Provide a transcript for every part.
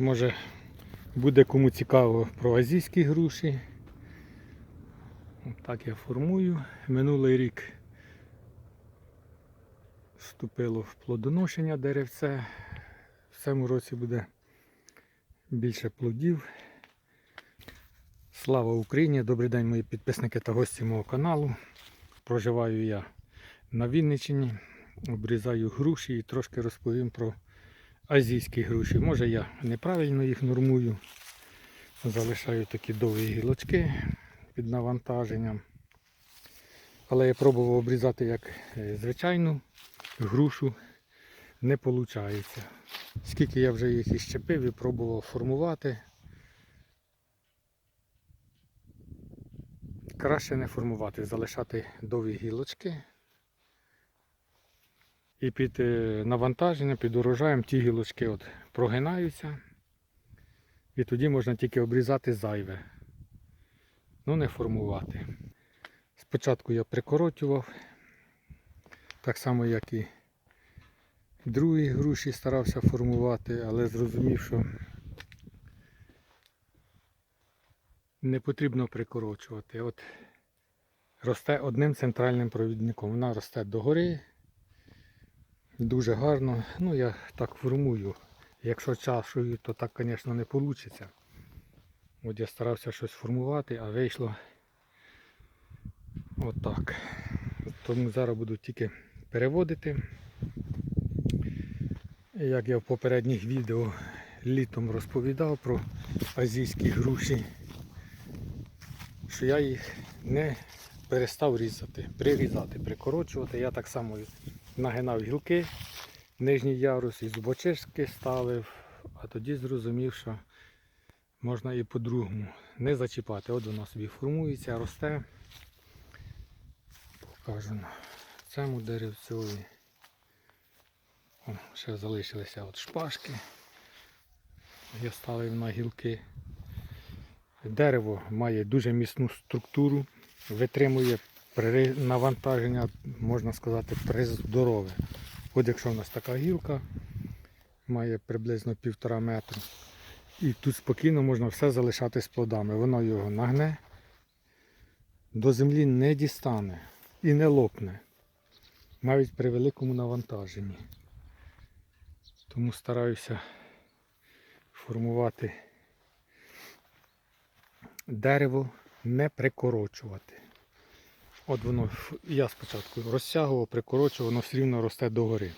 Може буде кому цікаво про азійські груші. Так я формую. Минулий рік вступило в плодоношення деревце. В цьому році буде більше плодів. Слава Україні! Добрий день, мої підписники та гості мого каналу. Проживаю я на Вінниччині, обрізаю груші і трошки розповім про азійські груші. Може я неправильно їх нормую. Залишаю такі довгі гілочки під навантаженням. Але я пробував обрізати як е, звичайну грушу. Не виходить. Скільки я вже їх іщепив і пробував формувати. Краще не формувати, залишати довгі гілочки. І під е, навантаженням, під урожаєм ті гілочки от прогинаються. І тоді можна тільки обрізати зайве. Ну не формувати. Спочатку я прикоротював, так само як і другі груші старався формувати, але зрозумів, що не потрібно прикорочувати. От росте одним центральним провідником. Вона росте догори. Дуже гарно. Ну, я так формую. Якщо чашою, то так, звісно, не вийде. От я старався щось формувати, а вийшло отак. Тому зараз буду тільки переводити. Як я в попередніх відео літом розповідав про азійські груші, що я їх не перестав різати, прирізати, прикорочувати. Я так само нагинав гілки, нижній ярус і зубочистки ставив, а тоді зрозумів, що можна і по-другому не зачіпати. От воно собі формується, росте. Покажу цьому деревцеві. О, ще залишилися от шпажки. Я ставив на гілки. Дерево має дуже міцну структуру, витримує навантаження, можна сказати, приздорове. От якщо у нас така гілка, має приблизно півтора метра. І тут спокійно можна все залишати з плодами. Воно його нагне, до землі не дістане і не лопне, навіть при великому навантаженні. Тому стараюся формувати дерево, не прикорочувати. От воно, я спочатку розтягував, прикорочував, воно все рівно росте догори.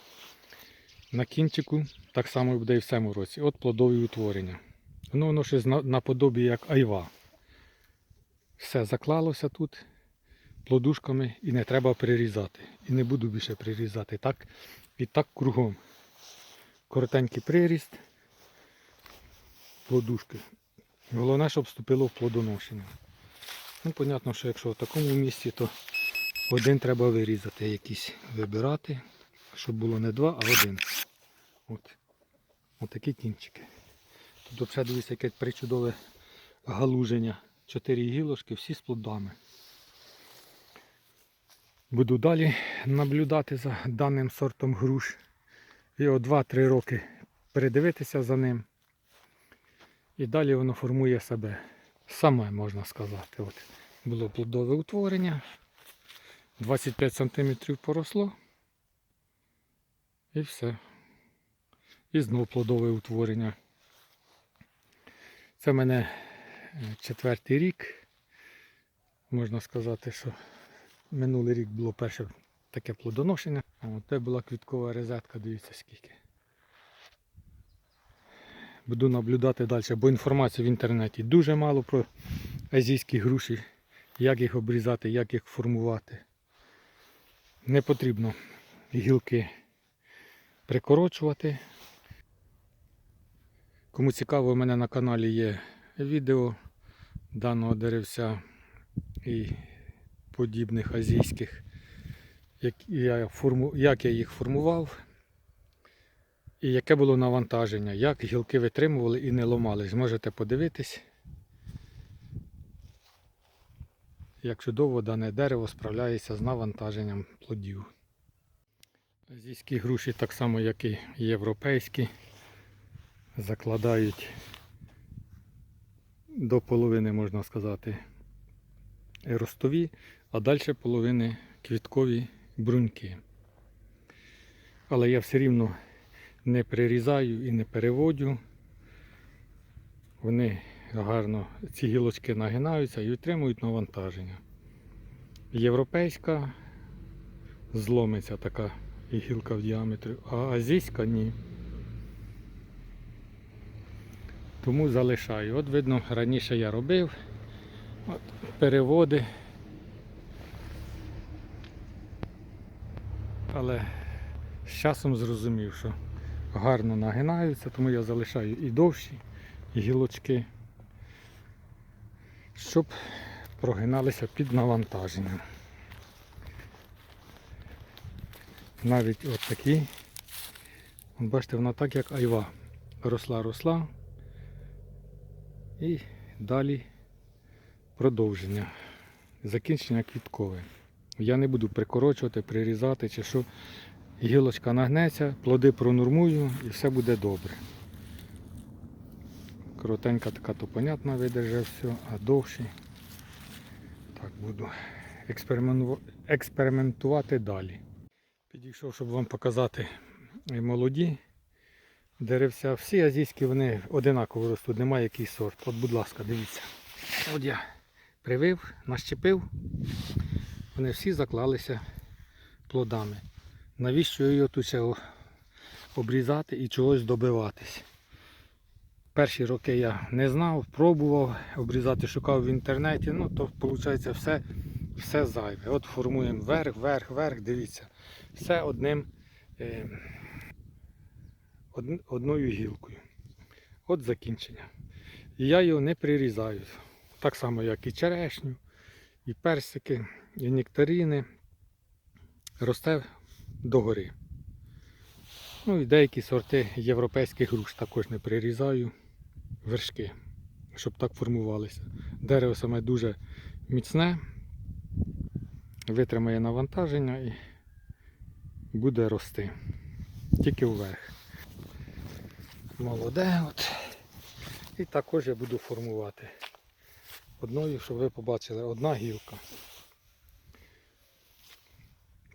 На кінчику так само буде і в цьому році. От плодові утворення. Воно воно щось наподобі як айва. Все заклалося тут плодушками і не треба прирізати. І не буду більше прирізати. Так, і так кругом. Коротенький приріст, плодушки. Головне, щоб вступило в плодоношення. Ну, понятно, що якщо в такому місці, то один треба вирізати якийсь, вибирати, щоб було не два, а один. От. От такі кінчики. Тут взагалі дивіться, яке причудове галуження. Чотири гілочки, всі з плодами. Буду далі наблюдати за даним сортом груш. Його 2-3 роки передивитися за ним. І далі воно формує себе саме, можна сказати. От було плодове утворення. 25 см поросло. І все. І знову плодове утворення. Це в мене е, четвертий рік. Можна сказати, що минулий рік було перше таке плодоношення. А от це була квіткова розетка, дивіться скільки. Буду наблюдати далі, бо інформації в інтернеті дуже мало про азійські груші, як їх обрізати, як їх формувати. Не потрібно гілки прикорочувати. Кому цікаво, у мене на каналі є відео даного деревця і подібних азійських, як я, їх формував. І яке було навантаження, як гілки витримували і не ломались. Можете подивитись, як чудово дане дерево справляється з навантаженням плодів. Азійські груші так само, як і європейські. закладають до половини, можна сказати, ростові, а далі половини квіткові бруньки. Але я все рівно не прирізаю і не переводю. Вони гарно, ці гілочки нагинаються і отримують навантаження. Європейська зломиться така гілка в діаметрі, а азійська ні. Тому залишаю. От видно, раніше я робив от, переводи. Але з часом зрозумів, що гарно нагинаються, тому я залишаю і довші, гілочки, щоб прогиналися під навантаженням. Навіть от такі. Бачите, вона так як айва. Росла, росла. І далі продовження. Закінчення квіткове. Я не буду прикорочувати, прирізати чи що. Гілочка нагнеться, плоди пронурмую і все буде добре. Коротенька така, то понятно видержа все, а довші. Так, буду експериментувати далі. Підійшов, щоб вам показати молоді деревця. Всі азійські вони одинаково ростуть, немає який сорт. От, будь ласка, дивіться. От я привив, нащепив. Вони всі заклалися плодами. Навіщо його тут обрізати і чогось добиватись? Перші роки я не знав, пробував обрізати, шукав в інтернеті, ну то виходить все, все зайве. От формуємо вверх, вверх, вверх, дивіться. Все одним, е, од- одною гілкою. От закінчення. І я його не прирізаю. Так само, як і черешню, і персики, і нектарини. Росте догори. Ну і деякі сорти європейських груш також не прирізаю вершки, щоб так формувалися. Дерево саме дуже міцне, витримає навантаження і буде рости. Тільки вверх. Молоде от. І також я буду формувати. Одною, щоб ви побачили, одна гілка.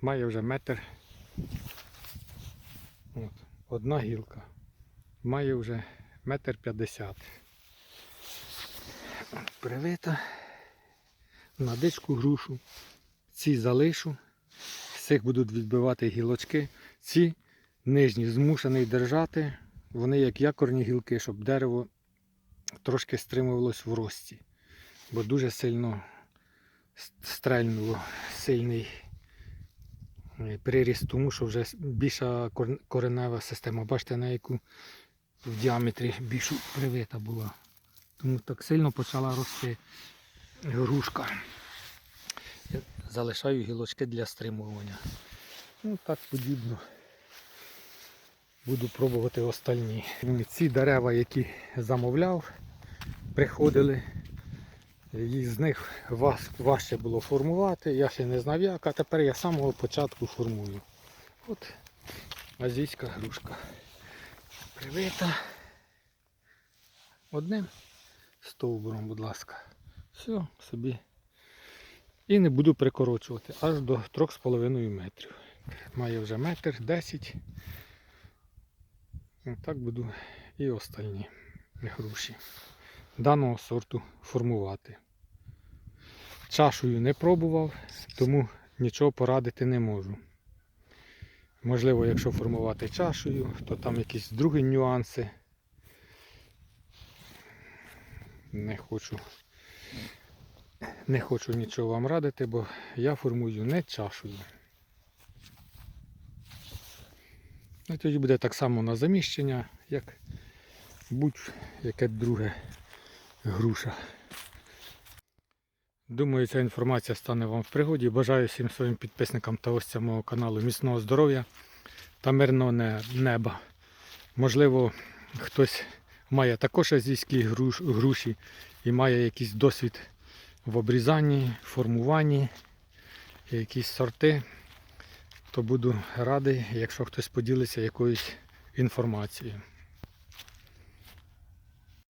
Має вже метр. От, одна гілка. Має вже метр п'ятдесят. Привита. На дичку грушу. Ці залишу. З цих будуть відбивати гілочки. Ці нижні змушений держати. Вони як якорні гілки, щоб дерево трошки стримувалось в рості. Бо дуже сильно стрельнуло сильний приріст, тому що вже більша коренева система. Бачите, на яку в діаметрі більшу привита була. Тому так сильно почала рости грушка. Я залишаю гілочки для стримування. Ну так подібно. Буду пробувати остальні. Ці дерева, які замовляв, приходили. І з них важ, важче було формувати. Я ще не знав як, а тепер я з самого початку формую. От азійська грушка. Привита. Одним стовбуром, будь ласка. Все, собі. І не буду прикорочувати аж до 3,5 метрів. Має вже метр 10. І так буду і остальні груші даного сорту формувати. Чашою не пробував, тому нічого порадити не можу. Можливо, якщо формувати чашею, то там якісь другі нюанси. Не хочу, не хочу нічого вам радити, бо я формую не чашею. Ну, тоді буде так само на заміщення, як будь-яке друге груша. Думаю, ця інформація стане вам в пригоді. Бажаю всім своїм підписникам та гостям мого каналу міцного здоров'я та мирного неба. Можливо, хтось має також азійські груші і має якийсь досвід в обрізанні, формуванні, якісь сорти, то буду радий, якщо хтось поділиться якоюсь інформацією.